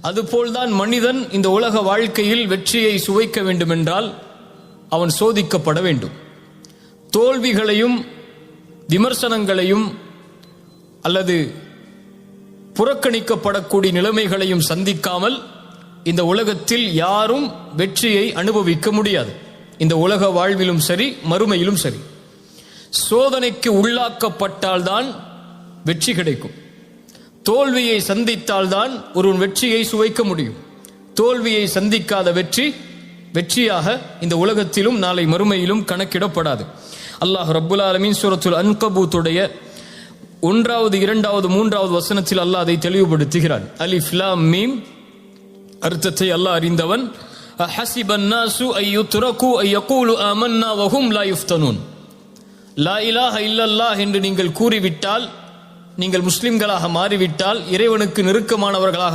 அதுபோல்தான் மனிதன் இந்த உலக வாழ்க்கையில் வெற்றியை சுவைக்க வேண்டுமென்றால் அவன் சோதிக்கப்பட வேண்டும். தோல்விகளையும் விமர்சனங்களையும் அல்லது புறக்கணிக்கப்படக்கூடிய நிலைமைகளையும் சந்திக்காமல் இந்த உலகத்தில் யாரும் வெற்றியை அனுபவிக்க முடியாது. இந்த உலக வாழ்விலும் சரி மறுமையிலும் சரி. சோதனைக்கு உள்ளாக்கப்பட்டால்தான் வெற்றி கிடைக்கும். தோல்வியை சந்தித்தால்தான் ஒருவன் வெற்றியை சுவைக்க முடியும். தோல்வியை சந்திக்காத வெற்றி வெற்றியாக இந்த உலகத்திலும் நாளை மறுமையிலும் கணக்கிடப்படாது. அல்லாஹ் ரப்புல் ஆலமீன் சூரத்துல் அன்கபூத்துடைய ஒன்றாவது இரண்டாவது மூன்றாவது வசனத்தில் அல்லாஹ் அதை தெளிவுபடுத்துகிறான். அலிஃப் மீம் அர்த்தத்தை அல்லாஹ் அறிந்தவன் ஹசிபன் நாசு ஐயுத்ரகு ஐயகூலு ஆமன்னா வஹும் லா யுஃப்தனூன் லா இலாஹ இல்லல்லாஹ் என்று நீங்கள் கூறிவிட்டால் நீங்கள் முஸ்லிம்களாக மாறிவிட்டால் இறைவனுக்கு நெருக்கமானவர்களாக